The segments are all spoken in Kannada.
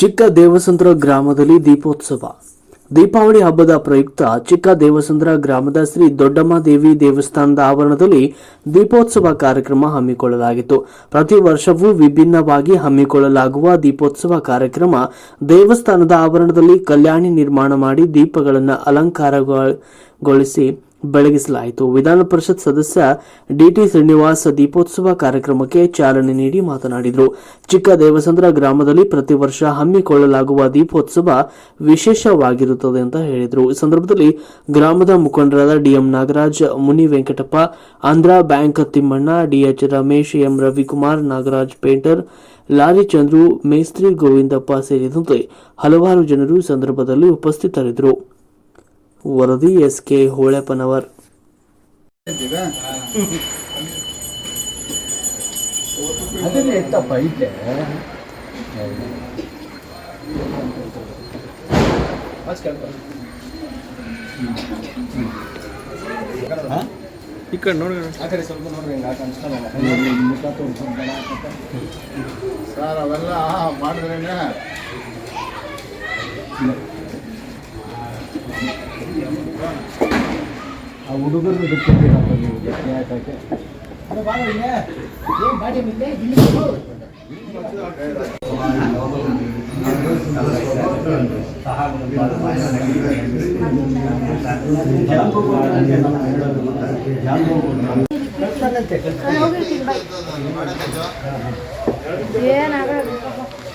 ಚಿಕ್ಕ ದೇವಸಂದ್ರ ಗ್ರಾಮದಲ್ಲಿ ದೀಪೋತ್ಸವ. ದೀಪಾವಳಿ ಹಬ್ಬದ ಪ್ರಯುಕ್ತ ಚಿಕ್ಕ ದೇವಸಂದ್ರ ಗ್ರಾಮದ ಶ್ರೀ ದೊಡ್ಡಮ್ಮ ದೇವಿ ದೇವಸ್ಥಾನದ ಆವರಣದಲ್ಲಿ ದೀಪೋತ್ಸವ ಕಾರ್ಯಕ್ರಮ ಹಮ್ಮಿಕೊಳ್ಳಲಾಗಿತ್ತು. ಪ್ರತಿ ವರ್ಷವೂ ವಿಭಿನ್ನವಾಗಿ ಹಮ್ಮಿಕೊಳ್ಳಲಾಗುವ ದೀಪೋತ್ಸವ ಕಾರ್ಯಕ್ರಮ ದೇವಸ್ಥಾನದ ಆವರಣದಲ್ಲಿ ಕಲ್ಯಾಣಿ ನಿರ್ಮಾಣ ಮಾಡಿ ದೀಪಗಳನ್ನು ಅಲಂಕಾರಗೊಳಿಸಿ ಬೆಳಗಿಸಲಾಯಿತು. ವಿಧಾನ ಪರಿಷತ್ ಸದಸ್ಯ ಡಿಟಿ ಶ್ರೀನಿವಾಸ್ ದೀಪೋತ್ಸವ ಕಾರ್ಯಕ್ರಮಕ್ಕೆ ಚಾಲನೆ ನೀಡಿ ಮಾತನಾಡಿದರು. ಚಿಕ್ಕ ದೇವಸಂದ್ರ ಗ್ರಾಮದಲ್ಲಿ ಪ್ರತಿ ವರ್ಷ ಹಮ್ಮಿಕೊಳ್ಳಲಾಗುವ ದೀಪೋತ್ಸವ ವಿಶೇಷವಾಗಿರುತ್ತದೆ ಅಂತ ಹೇಳಿದರು. ಈ ಸಂದರ್ಭದಲ್ಲಿ ಗ್ರಾಮದ ಮುಖಂಡರಾದ DM Nagaraj, Muni Venkatappa, Andhra bank Timmanna DH Ramesh, M Ravikumar, Nagaraj painter lorry Chandru, ಮೇಸ್ತ್ರಿ ಗೋವಿಂದಪ್ಪ ಸೇರಿದಂತೆ ಹಲವಾರು ಜನರು ಈ ಸಂದರ್ಭದಲ್ಲಿ ಉಪಸ್ಥಿತರಿದ್ದರು. ವರದಿ ಎಸ್ ಕೆ ಅದನ್ನ ಎತ್ತಪ್ಪ ಐತೆ ಈ ಕಡೆ ನೋಡಿ ಆ ಕಡೆ ಸ್ವಲ್ಪ ನೋಡ್ರಿ ಹಿಂಗೆ ಆಟ ಅನ್ಸ್ತಾನಲ್ಲ. ಮುಖ ತೋರ್ಸ್ಕೊಂಡ್ ಅಂತ. ಸರ್ ಅವೆಲ್ಲ ಮಾಡಿದ್ರೇನೆ ಆ ಹುಡುಗರು ಬಿಟ್ಟಿದ್ದೀರಪ್ಪ ನೀವು ಹಾಕಕ್ಕೆ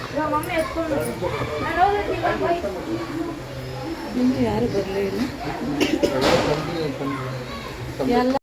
ಇವಾಗ ಮಮ್ಮಿ ಎತ್ಕೊಂಡು ನಾನು ಹೋಗ್ತೀನಿ ಇನ್ನು ಯಾರು ಬರಲಿಲ್ಲ ಎಲ್ಲ